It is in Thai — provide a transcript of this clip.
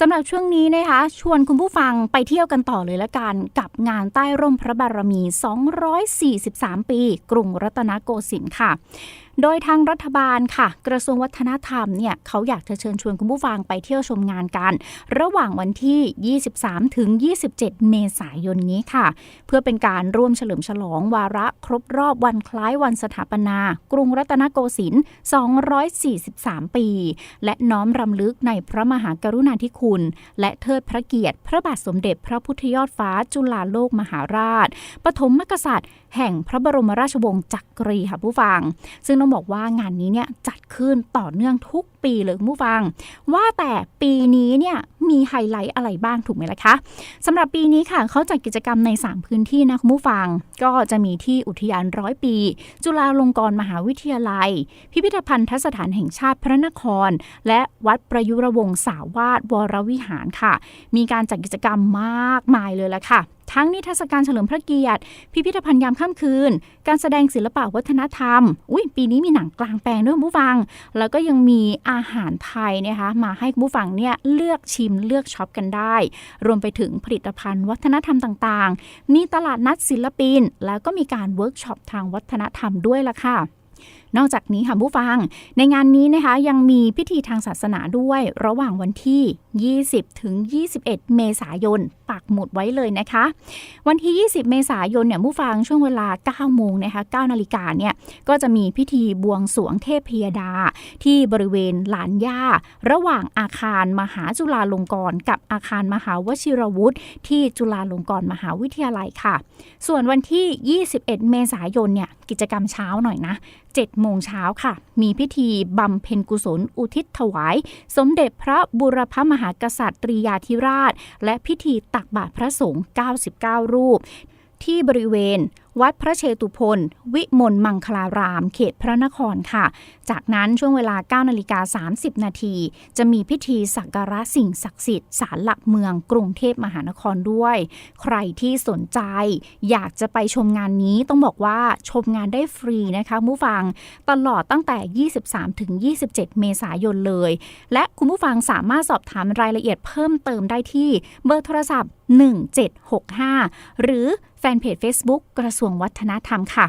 สำหรับช่วงนี้นะคะ ชวนคุณผู้ฟังไปเที่ยวกันต่อเลยละกัน กับงานใต้ร่มพระบารมี 243 ปี กรุงรัตนโกสินทร์ค่ะ โดยทางรัฐบาลค่ะ กระทรวงวัฒนธรรมเนี่ยเขาอยากจะเชิญชวนคุณผู้ฟังไปเที่ยวชมงานกัน ระหว่างวันที่ 23 ถึง 27 เมษายนนี้ค่ะ เพื่อเป็นการร่วมเฉลิมฉลองวาระครบรอบวันคล้ายวันสถาปนา กรุงรัตนโกสินทร์ 243 ปี และน้อมรำลึกในพระมหากรุณาธิคุณ และเทิดพระเกียรติ พระบาทสมเด็จพระพุทธยอดฟ้าจุฬาโลกมหาราช ปฐมมกษัตริย์ แห่งพระบรมราชวงศ์จักรีค่ะผู้ฟัง ซึ่งต้องบอกว่างานนี้เนี่ยจัดขึ้นต่อเนื่องทุกปีเลยคุณผู้ฟัง ว่าแต่ปีนี้เนี่ย มีไฮไลท์อะไรบ้างถูกไหมล่ะคะสำหรับปีนี้ค่ะเขาจัดกิจกรรมใน 3 พื้นที่นะคุณผู้ฟัง ก็จะมีที่อุทยานร้อยปี จุฬาลงกรณ์มหาวิทยาลัย พิพิธภัณฑสถานแห่งชาติพระนคร และวัดประยุรวงศาวาสวรวิหารค่ะ มีการจัดกิจกรรมมากมายเลยละค่ะทั้งนิทรรศการเฉลิมพระเกียรติ พิพิธภัณฑ์ยามค่ำคืน การแสดงศิลปะวัฒนธรรม อุ้ยปีนี้มีหนังกลางแปลงด้วยคุณผู้ฟัง แล้วก็ยังมีอาหารไทยนะคะมาให้คุณผู้ฟังเนี่ยเลือกชิมเลือกช็อปกันได้ รวมไปถึงผลิตภัณฑ์วัฒนธรรมต่างๆ มีตลาดนัดศิลปิน แล้วก็มีการเวิร์กช็อปทางวัฒนธรรมด้วยล่ะค่ะ นอกจากนี้ค่ะผู้ฟัง ในงานนี้นะคะยังมีพิธีทางศาสนาด้วยระหว่างวันที่ 20 ถึง 21 เมษายน ปักหมุดไว้เลยนะคะ วันที่ 20 เมษายนเนี่ยผู้ฟังช่วงเวลา 9 โมงนะคะ 9 นาฬิกาเนี่ยก็จะมีพิธีบวงสวงเทพพยดา ที่บริเวณลานหญ้าระหว่างอาคารมหาจุฬาลงกรณ์กับอาคารมหาวชิรวุฒิที่จุฬาลงกรณ์มหาวิทยาลัยค่ะ ส่วนวันที่ 21 เมษายนเนี่ยกิจกรรมเช้าหน่อยนะ7โมงเช้าค่ะ มีพิธีบำเพ็ญกุศลอุทิศถวาย สมเด็จพระบุรพมหากษัตริยาธิราช และพิธีตักบาตรพระสงฆ์99 รูป ที่บริเวณ วัดพระเชตุพนวิมลมังคลาราม เขตพระนครค่ะ จากนั้นช่วงเวลา 9 นาฬิกา 30 นาที จะมีพิธีสักการะสิ่งศักดิ์สิทธิ์ศาลหลักเมืองกรุงเทพมหานครด้วย ใครที่สนใจ อยากจะไปชมงานนี้ต้องบอกว่าชมงานได้ฟรีนะคะผู้ฟังตลอดตั้งแต่ 23 ถึง 27 เมษายนเลย และคุณผู้ฟังสามารถสอบถามรายละเอียดเพิ่มเติมได้ที่เบอร์โทรศัพท์ 1765 หรือแฟนเพจ Facebook กระทรวทรวงวัฒนธรรมค่ะ